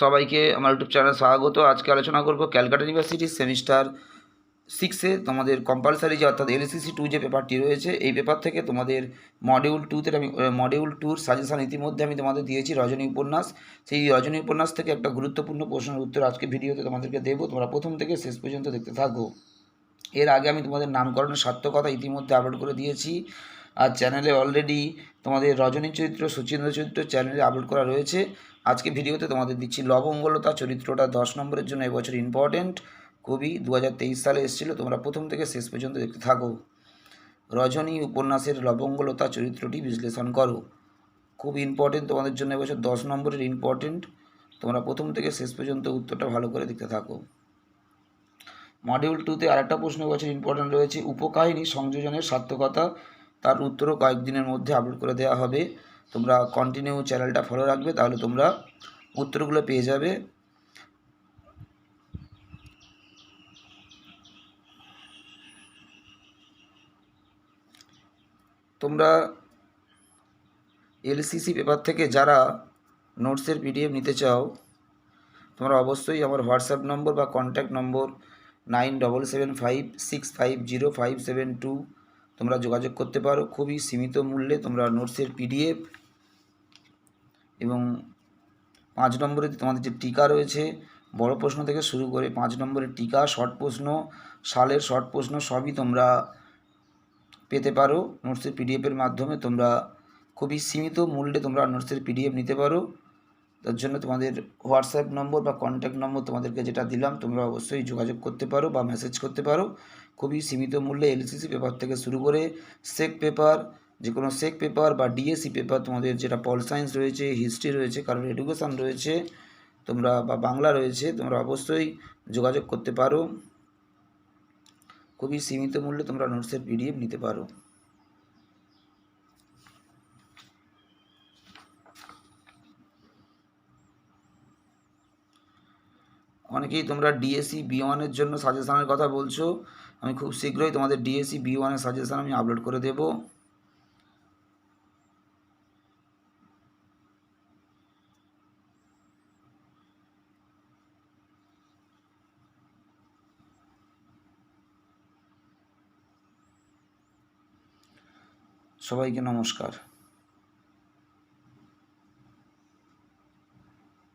সবাইকে আমার ইউটিউব চ্যানেলে স্বাগত। আজকে আলোচনা করব ক্যালকাটা ইউনিভার্সিটির সেমিস্টার সিক্সে তোমাদের কম্পালসারি যে অর্থাৎ এলসিসি টু যে পেপারটি রয়েছে, এই পেপার থেকে তোমাদের মডিউল টুতে আমি মডিউল টুর সাজেশন ইতিমধ্যে আমি তোমাদের দিয়েছি রজনী উপন্যাস। সেই রজনী উপন্যাস থেকে একটা গুরুত্বপূর্ণ প্রশ্নের উত্তর আজকে ভিডিওতে তোমাদেরকে দেবো। তোমরা প্রথম থেকে শেষ পর্যন্ত দেখতে থাকো। এর আগে আমি তোমাদের নামকরণের সার্থকতা ইতিমধ্যে আপলোড করে দিয়েছি। আর চ্যানেলে অলরেডি তোমাদের রজনী চরিত্র, সুচিন্দ্র চরিত্র চ্যানেলে আপলোড করা রয়েছে। আজকে ভিডিওতে তোমাদের দিচ্ছি লবঙ্গলতা চরিত্রটা দশ নম্বরের জন্য এবছর ইম্পর্টেন্ট কবি দু হাজার তেইশ সালে এসেছিল, তোমরা প্রথম থেকে শেষ পর্যন্ত দেখতে থাকো। রজনী উপন্যাসের লবঙ্গলতা চরিত্রটি বিশ্লেষণ করো। খুব ইম্পর্টেন্ট তোমাদের জন্য এবছর দশ নম্বরের ইম্পর্টেন্ট তোমরা প্রথম থেকে শেষ পর্যন্ত উত্তরটা ভালো করে দেখতে থাকো। মডিউল টুতে আরেকটা প্রশ্ন এবছর ইম্পর্টেন্ট রয়েছে। উপকাহিনী সংযোজনের সার্থকতা। তার উত্তরও কয়েকদিনের মধ্যে আপলোড করে দেওয়া হবে। তোমরা কন্টিনিউ চ্যানেলটা ফলো রাখবে, তাহলে তোমরা উত্তরগুলো পেয়ে যাবে। তোমরা এলসিসি পেপার থেকে যারা নোটসের পিডিএফ নিতে চাও, তোমরা অবশ্যই আমার হোয়াটসঅ্যাপ নম্বর বা contact number nine double seven five six five zero five seven two তোমরা যোগাযোগ করতে পারো। খুবই সীমিত মূল্যে তোমরা নোটসের পিডিএফ এবং পাঁচ নম্বরে তোমাদের যে টিকা রয়েছে, বড় প্রশ্ন থেকে শুরু করে পাঁচ নম্বরের টিকা শর্ট প্রশ্ন, সালের শর্ট প্রশ্ন সবই তোমরা পেতে পারো। নোটসের পিডিএফের মাধ্যমে তোমরা খুবই সীমিত মূল্যে তোমরা নোটসের পিডিএফ নিতে পারো। তার জন্য তোমাদের হোয়াটসঅ্যাপ নম্বর বা কন্ট্যাক্ট নম্বর তোমাদেরকে যেটা দিলাম, তোমরা অবশ্যই যোগাযোগ করতে পারো বা মেসেজ করতে পারো। খুবই সীমিত মূল্যে এলসিসি পেপার থেকে শুরু করে সেক পেপার যে কোনো সেক পেপার বা ডিএসসি পেপার তোমাদের যেটা পল সায়েন্স রয়েছে হিস্ট্রি রয়েছে, কারোর এডুকেশান রয়েছে, তোমরা বা বাংলা রয়েছে, তোমরা অবশ্যই যোগাযোগ করতে পারো। খুবই সীমিত মূল্যে তোমরা নোটসের পিডিএফ নিতে পারো। অনেকেই তোমরা ডিএসসি বি ওয়ানের জন্য সাজেশানের কথা বলছো। আমি খুব শীঘ্রই তোমাদের ডিএসসি বি ওয়ানের সাজেশান আমি আপলোড করে দেব। সবাইকে নমস্কার।